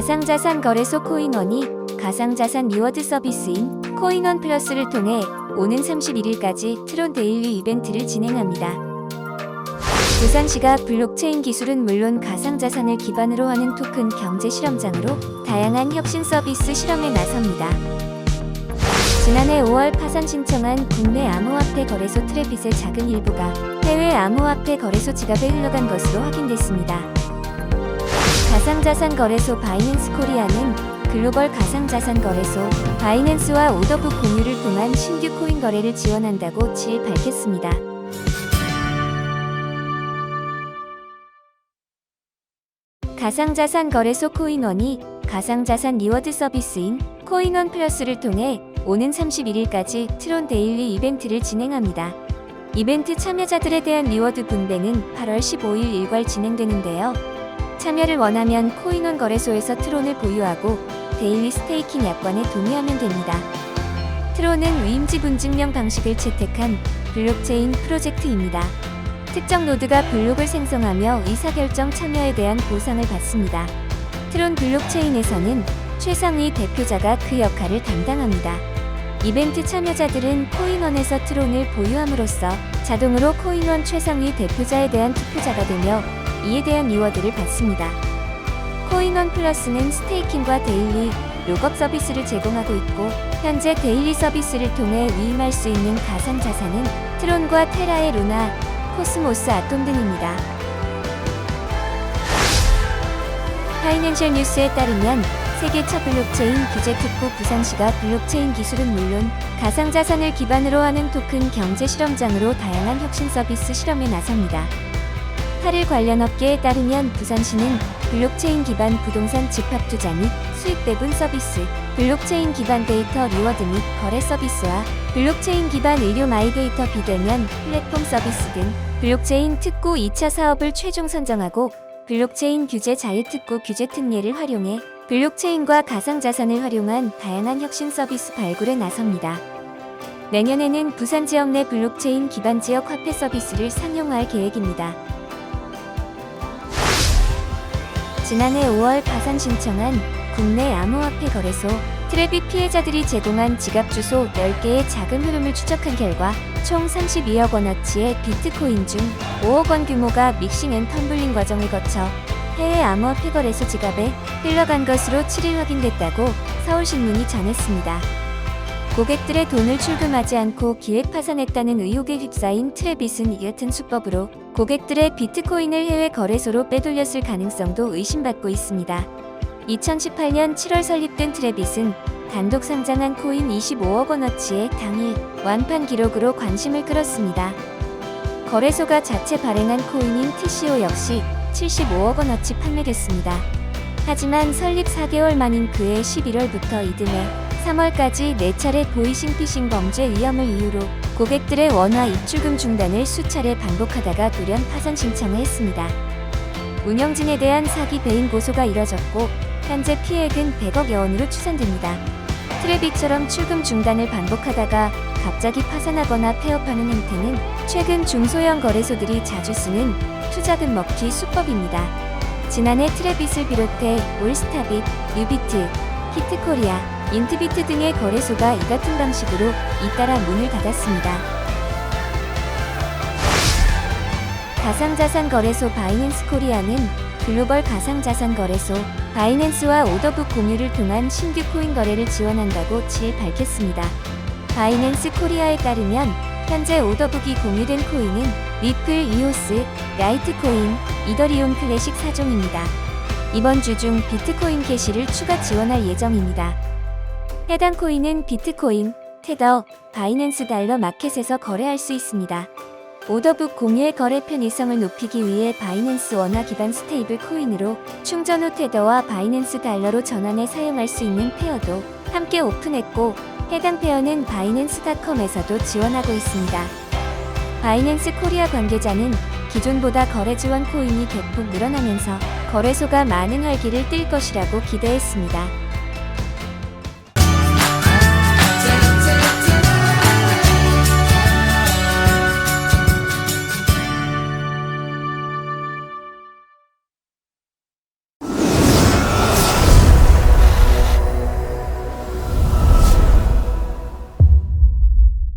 가상자산 거래소 코인원이 가상자산 리워드 서비스인 코인원 플러스를 통해 오는 31일까지 트론 데일리 이벤트를 진행합니다. 부산시가 블록체인 기술은 물론 가상자산을 기반으로 하는 토큰 경제 실험장으로 다양한 혁신 서비스 실험에 나섭니다. 지난해 5월 파산 신청한 국내 암호화폐 거래소 트래빗의 작은 일부가 해외 암호화폐 거래소 지갑에 흘러간 것으로 확인됐습니다. 가상자산 거래소 바이낸스 코리아는 글로벌 가상자산 거래소 바이낸스와 오더북 공유를 통한 신규 코인 거래를 지원한다고 7일 밝혔습니다. 가상자산 거래소 코인원이 가상자산 리워드 서비스인 코인원 플러스를 통해 오는 31일까지 트론 데일리 이벤트를 진행합니다. 이벤트 참여자들에 대한 리워드 분배는 8월 15일 일괄 진행되는데요. 참여를 원하면 코인원 거래소에서 트론을 보유하고 데일리 스테이킹 약관에 동의하면 됩니다. 트론은 위임지분 증명 방식을 채택한 블록체인 프로젝트입니다. 특정 노드가 블록을 생성하며 의사결정 참여에 대한 보상을 받습니다. 트론 블록체인에서는 최상위 대표자가 그 역할을 담당합니다. 이벤트 참여자들은 코인원에서 트론을 보유함으로써 자동으로 코인원 최상위 대표자에 대한 투표자가 되며 이에 대한 리워드를 받습니다. 코인원 플러스는 스테이킹과 데일리, 록업 서비스를 제공하고 있고 현재 데일리 서비스를 통해 위임할 수 있는 가상 자산은 트론과 테라의 루나, 코스모스 아톰 등입니다. 파이낸셜 뉴스에 따르면 세계 첫 블록체인 규제 특구 부산시가 블록체인 기술은 물론 가상자산을 기반으로 하는 토큰 경제 실험장으로 다양한 혁신 서비스 실험에 나섭니다. 8일 관련 업계에 따르면 부산시는 블록체인 기반 부동산 집합 투자 및 수익 배분 서비스, 블록체인 기반 데이터 리워드 및 거래 서비스와 블록체인 기반 의료 마이데이터 비대면 플랫폼 서비스 등 블록체인 특구 2차 사업을 최종 선정하고 블록체인 규제 자유 특구 규제 특례를 활용해 블록체인과 가상자산을 활용한 다양한 혁신 서비스 발굴에 나섭니다. 내년에는 부산 지역 내 블록체인 기반 지역 화폐 서비스를 상용화할 계획입니다. 지난해 5월 파산 신청한 국내 암호화폐 거래소 트래빗 피해자들이 제공한 지갑 주소 10개의 자금 흐름을 추적한 결과 총 32억 원어치의 비트코인 중 5억 원 규모가 믹싱 앤 텀블링 과정을 거쳐 해외 암호화폐 거래소 지갑에 흘러간 것으로 7일 확인됐다고 서울신문이 전했습니다. 고객들의 돈을 출금하지 않고 기획 파산했다는 의혹에 휩싸인 트래빗은 이 같은 수법으로 고객들의 비트코인을 해외 거래소로 빼돌렸을 가능성도 의심받고 있습니다. 2018년 7월 설립된 트래빗은 단독 상장한 코인 25억 원어치의 당일 완판 기록으로 관심을 끌었습니다. 거래소가 자체 발행한 코인인 TCO 역시 75억 원어치 판매됐습니다. 하지만 설립 4개월 만인 그해 11월부터 이듬해 3월까지 4차례 보이싱 피싱 범죄 위험을 이유로 고객들의 원화 입출금 중단을 수차례 반복하다가 돌연 파산 신청을 했습니다. 운영진에 대한 사기 배임 고소가 이뤄졌고 현재 피해액은 100억여 원으로 추산됩니다. 트래빅처럼 출금 중단을 반복하다가 갑자기 파산하거나 폐업하는 행태는 최근 중소형 거래소들이 자주 쓰는 투자금 먹기 수법입니다. 지난해 트래빗을 비롯해 올스타빗, 뉴비트, 히트코리아, 인트비트 등의 거래소가 이 같은 방식으로 잇따라 문을 닫았습니다. 가상자산 거래소 바이낸스 코리아는 글로벌 가상자산 거래소 바이낸스와 오더북 공유를 통한 신규 코인 거래를 지원한다고 7일 밝혔습니다. 바이낸스 코리아에 따르면 현재 오더북이 공유된 코인은 리플, 이오스, 라이트코인, 이더리움 클래식 4종입니다. 이번 주 중 비트코인 캐시를 추가 지원할 예정입니다. 해당 코인은 비트코인, 테더, 바이낸스 달러 마켓에서 거래할 수 있습니다. 오더북 공유의 거래 편의성을 높이기 위해 바이낸스 원화 기반 스테이블 코인으로 충전 후 테더와 바이낸스 달러로 전환해 사용할 수 있는 페어도 함께 오픈했고 해당 페어는 바이낸스닷컴에서도 지원하고 있습니다. 바이낸스 코리아 관계자는 기존보다 거래 지원 코인이 대폭 늘어나면서 거래소가 많은 활기를 띨 것이라고 기대했습니다.